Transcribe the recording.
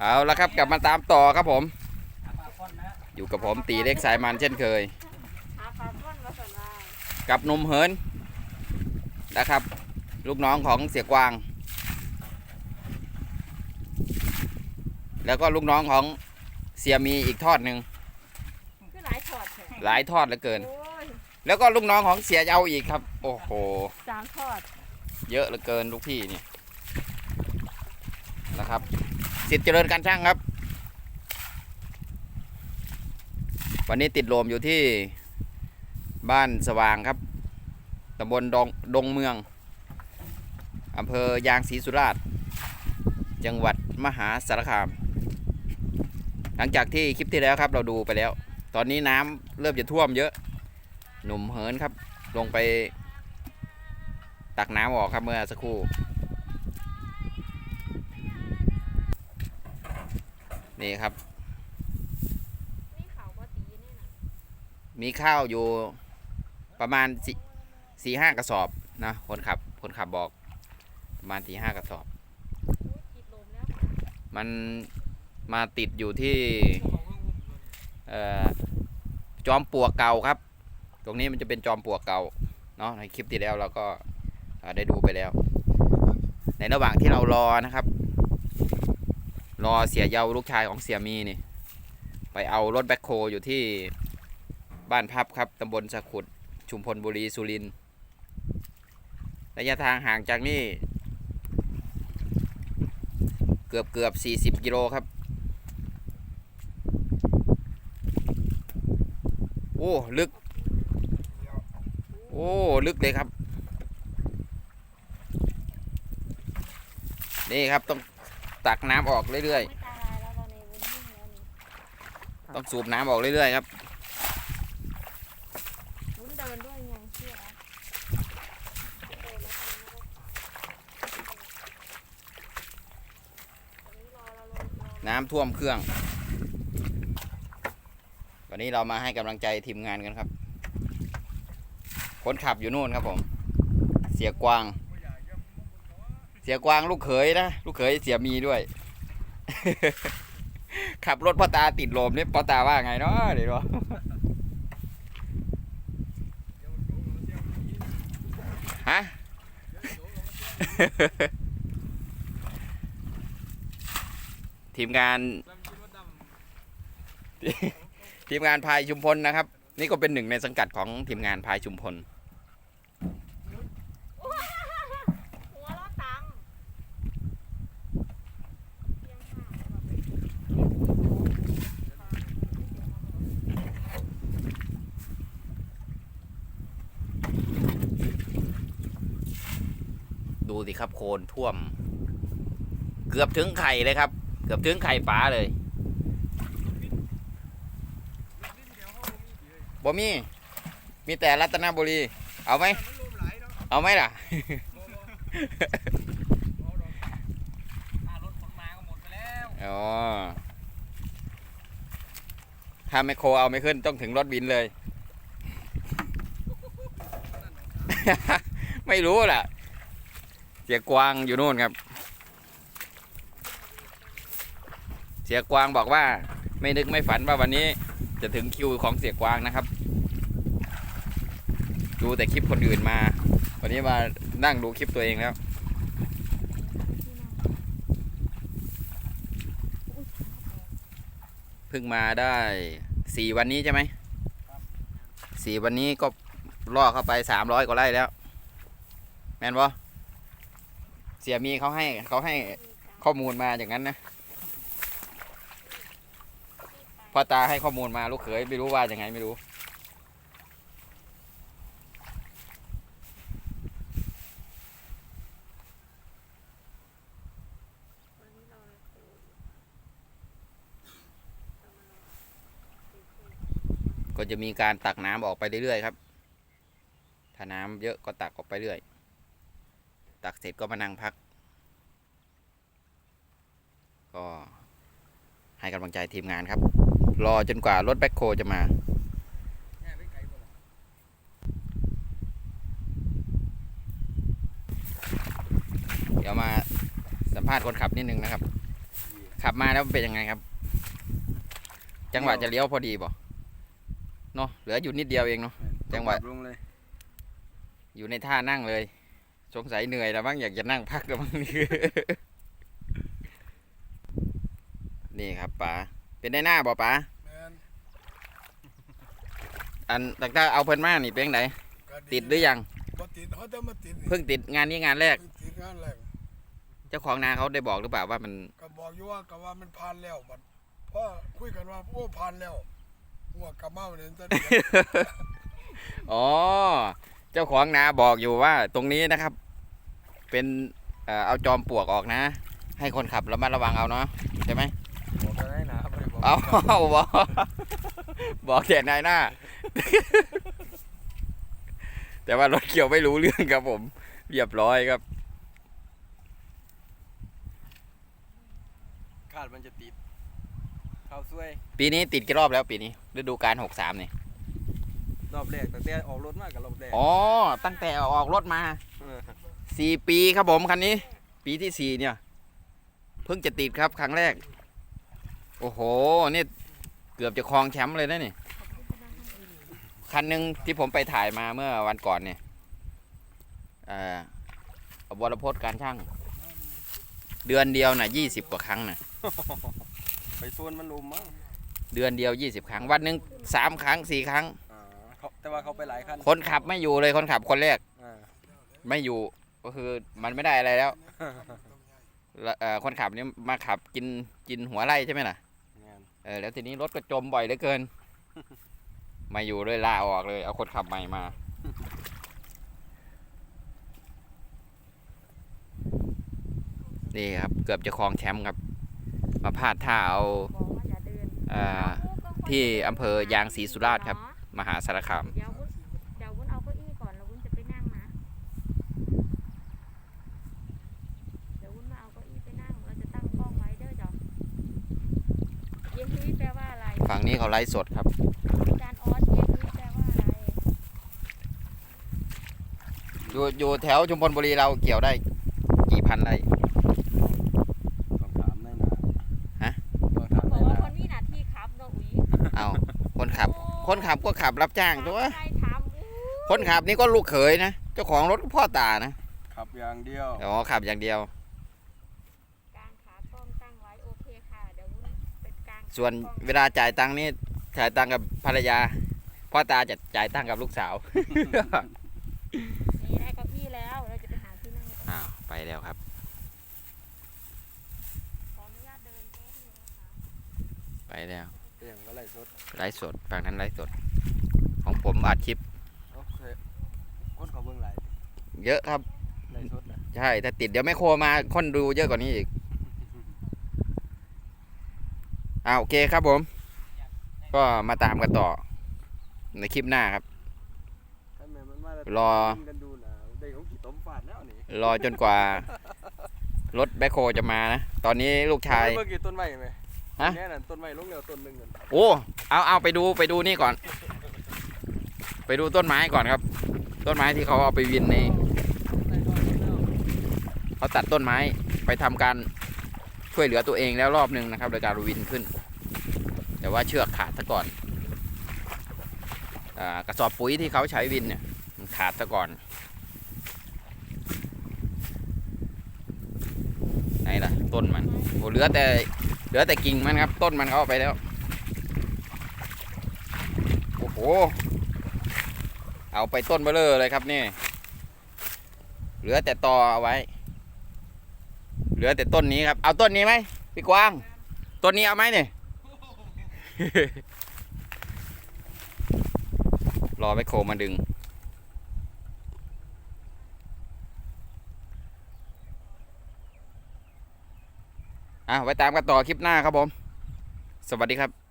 เอาละครับกลับมาตามต่อครับผมหาปลาค่อนนะอยู่กับผมตีเล็กสายมันเช่นเคย หาปลาก้อนมาสันว่ากับหนุ่มเหินนะครับ ลูกน้องของเสียกวาง แล้วก็ลูกน้องของเสียมีอีกทอดหนึ่งคือหลายถอดแท้หลายทอดเหลือเกิน โอ้ยแล้วก็ลูกน้องของเสียเยาอีกครับ โอ้โห สามถอดเยอะเหลือเกินลูกพี่นี่นะครับ สิทธิ์เจริญการช่างครับ วันนี้ติดลมอยู่ที่บ้านสว่างครับตำบลดงดงเมืองอำเภอยางศรีสุราษฎร์จังหวัดมหาสารคาม หลังจากที่คลิปที่แล้วครับ เราดูไปแล้ว ตอนนี้น้ำเริ่มจะท่วมเยอะ หนุ่มเหินครับ ลงไปตักน้ำออกครับเมื่อสักครู่ นี่ครับนี่เขาว่าตีนี่น่ะมีข้าวอยู่ประมาณสี่สี่ห้ากระสอบนะคนขับคนขับบอก ประมาณสี่ห้ากระสอบอุ๊ยติดลมแล้วมันมาติดอยู่ที่เอ่อจอมปลวกเก่าครับ ตรงนี้มันจะเป็นจอมปลวกเก่าเนาะในคลิปที่แล้วเราก็เอ่อได้ดูไปแล้ว ในระหว่างที่เรารอนะครับ รอเสียเยาลูกชายของเสียมีนี่ไปเอารถแบ็คโฮอยู่ที่บ้านพับครับตำบลสะขุด ชุมพลบุรีสุรินระยะทางห่างจากนี่ เกือบเกือบสี่สิบ40 กิโลครับ โอ้ ลึก โอ้ ลึกเลยครับ นี่ครับต้อง ตักน้ำออกเรื่อยไม่ตายแล้วตอนนี้วุ่นวุ่นแล้วนี่ๆต้องสูบน้ำออกเรื่อยๆครับวุ้นเดินด้วยยังเชื่อเดินแล้วตอนนี้รอเราลงรอน้ำท่วมเครื่อง วันนี้เรามาให้กำลังใจทีมงานกันครับ คนขับอยู่นู่นครับผม เสียกวาง เสียกวางลูกเขยนะลูกเขยเสียมีด้วย ขับรถพ่อตาติดลมนี่พ่อตาว่าไงเนาะเดี๋ยวฮะทีมงาน ทีมงานพายชุมพลนะครับ นี่ก็เป็นหนึ่งในสังกัดของทีมงานพายชุมพล หัวเราะตังเพียงห้าแล้วแบบ ดูสิครับโคลนท่วม เกือบถึงไข่เลยครับ เกือบถึงไข่ป๋าเลยบ่มี มีแต่รัตนบุรี เอาไหม เอาไหมล่ะอ่ารถขนมาก็หมดไปแล้วอ๋อถ้าไม่โครเอาไม่ขึ้นต้องถึงรถบินเลย ไม่รู้ล่ะ เสียกวางอยู่นู่นครับ เสียกวางบอกว่า ไม่นึกไม่ฝันว่าวันนี้จะถึงคิวของเสียกวางนะครับ ดูแต่คลิปคนอื่นมา วันนี้มานั่งดูคลิปตัวเองแล้วเพิ่งมาได้สี่วันนี้ใช่ไหมสี่วันนี้ก็ล่อเข้าไปสามร้อยกว่าไร่แล้ว แมนบ่เสียมีเขาให้เขาให้ข้อมูลมาอย่างนั้นนะพ่อตาให้ข้อมูลมาลูกเขยไม่รู้ว่าอย่างไงไม่รู้ ก็จะมีการตักน้ำออกไปเรื่อยๆครับ ถ้าน้ำเยอะก็ตักออกไปเรื่อย ตักเสร็จก็มานั่งพัก ก็ให้กำลังใจทีมงานครับ รอจนกว่ารถแบ็คโฮจะมาแค่ไปไกลหมดละเดี๋ยวมาสัมภาษณ์คนขับนิดนึงนะครับเขับมาแล้วมันเป็นยังไงครับ จังหวะจะเลี้ยวพอดีบ่เนาะเหลืออยู่นิดเดียวเองเนาะจังหวะลงเลย อยู่ในท่านั่งเลย สงสัยเหนื่อยแล้วบ้างอยากจะนั่งพักแล้วบ้างนี่นี่ครับป๋าเป็นได้หน้าบ่ป๋าแม่นอันตั้งแต่เอาเพิ่นมานี่เป็นไงก็ติดหรือยังบ่ติดเขาจะมาติดนี่เพิ่งติดงานนี้งานแรกเพิ่งติดงานแรกเจ้าของนาเขาได้บอกหรือเปล่าว่ามันก็บอกอยู่ว่าก็ว่ามันผ่านแล้วบัดเพราะคุยกันว่าโอ้ผ่านแล้วหัวกลับมาวันนี้จะเดือนอ๋อ เจ้าของนาบอกอยู่ว่าตรงนี้นะครับ เป็นเอ่อเอาจอมปลวกออกนะ ให้คนขับระมัดระวังเอาเนาะใช่ไหมบอกกันได้นะไม่ได้บอกเอาบอกบอกแต่นายหน้า แต่ว่ารถเกี่ยวไม่รู้เรื่องครับผมเรียบร้อยครับคาดมันจะติด เข้าซวย ปีนี้ติดกี่รอบแล้วปีนี้ฤดูกาลหกสามนี่ รอบแรกตั้งแต่ออกรถมากับรอบแรกอ๋อ ตั้งแต่ออกรถมาเออสี่ปีครับผมคันนี้ ปีที่สี่เนี่ย เพิ่งจะติดครับครั้งแรก โอ้โหนี่เกือบจะครองแชมป์เลยนะนี่คันหนึ่งที่ผมไปถ่ายมาเมื่อวันก่อนเนี่ยเอ่อวรพจน์การช่าง เดือนเดียวน่ะยี่สิบกว่าครั้งน่ะไปส่วนมันลุมมั้งเดือนเดียวยี่สิบครั้ง วันหนึ่งสามครั้งสี่ครั้งอ่าเขา แต่ว่าเขาไปหลายคันคนขับไม่อยู่เลยคนขับคนแรกอ่า ไม่อยู่ก็คือมันไม่ได้อะไรแล้วแล้วเอ่อคนขับนี่มาขับกินกินหัวไร่ใช่ไหมล่ะงานเออแล้วทีนี้รถก็จมบ่อยเหลือเกินมาอยู่เลยลาออกเลย เอาคนขับใหม่มา นี่ครับ เกือบจะครองแชมป์ครับ มาพลาดท่าเอา บอกว่าอย่าเดินเอ่อที่อำเภอยางศรีสุราษฎร์ครับ มหาสารคามเดี๋ยววุ้นเดี๋ยววุ้นเอาเก้าอี้ก่อนแล้ววุ้นจะไปนั่งนะ เดี๋ยววุ้นมาเอาเก้าอี้ไปนั่งเราจะตั้งกล้องไว้เด้อจ้ะเยฮีแปลว่าอะไรฝั่งนี้เขาไลฟ์สดครับอาจารย์ออสเยฮีแปลว่าอะไรอยู่อยู่แถวชุมพลบุรีเราเกี่ยวได้กี่พันไร่ ต้องถามได้นะ ฮะ ต้องถาม บอ ได้ กว่า นะ คนนี้น่ะที่ขับเนาะอุ๋ย เอาคนขับ คนขับก็ขับรับจ้างตัวใครทำอู้คนขับนี่ก็ลูกเขยนะเจ้าของรถก็พ่อตานะขับอย่างเดียวอ๋อขับอย่างเดียว กลางขากล้องตั้งไว้โอเคค่ะเดี๋ยววุ้นเป็นกลางส่วนขากล้องเวลาจ่ายตังค์นี่จ่ายตังค์กับภรรยาพ่อตาจะจ่ายตังค์กับลูกสาวนี่ได้เก้าอี้แล้วเราจะไปหาที่นั่งกันอ้าวไปแล้วครับขออนุญาตเดินแป๊บนึงนะคะไปแล้ว ดไลฟ์สดฝั่งนั้นไลฟ์สด ของผมอัดคลิปโอเคคนเขาเบิ่งไหลายเยอะครับไหลสดนะใช่ ถ้าติดเดี๋ยวไม่โครมาคนดูเยอะกว่านี้อีกอ่าโอเคครับผม ก็มาตามกันต่อ ในคลิปหน้าครับ ถ้าแม่มันมาแล้วรอกินกันดูนะได้ของกี่ต้มฝาดแล้วนี่รอจนกว่ารถแบคโคจะมานะ ตอนนี้ลูกชายเมื่อกี้ต้นไม้ไหม ฮะ แน่นั่นต้นไม้ลงแล้วต้นหนึ่งนั่นโอ้ เอาเอาไปดูไปดูนี่ก่อน ไปดูต้นไม้ก่อนครับ ต้นไม้ที่เขาเอาไปวินในเขาตัดต้นไม้ไปทำการช่วยเหลือตัวเองแล้วรอบหนึ่งนะครับโดยการวินขึ้น แต่ว่าเชือกขาดซะก่อนอากระสอบปุ๋ยที่เขาใช้วินเนี่ยมันขาดซะก่อน ไหนล่ะ ต้นมันโอ้เหลือแต่เห ลือแต่กิ่งมันครับ ต้นมันเขาเอาไปแล้ว โอ้โห เอาไปต้นเบลอเลยครับนี่ เหลือแต่ตอเอาไว้ เหลือแต่ต้นนี้ครับ เอาต้นนี้ไหมพี่กวาง ต้นนี้เอาไหมเนี่ยรอไปโคมาดึง อะไว้ตามกันต่อคลิปหน้าครับผม สวัสดีครับ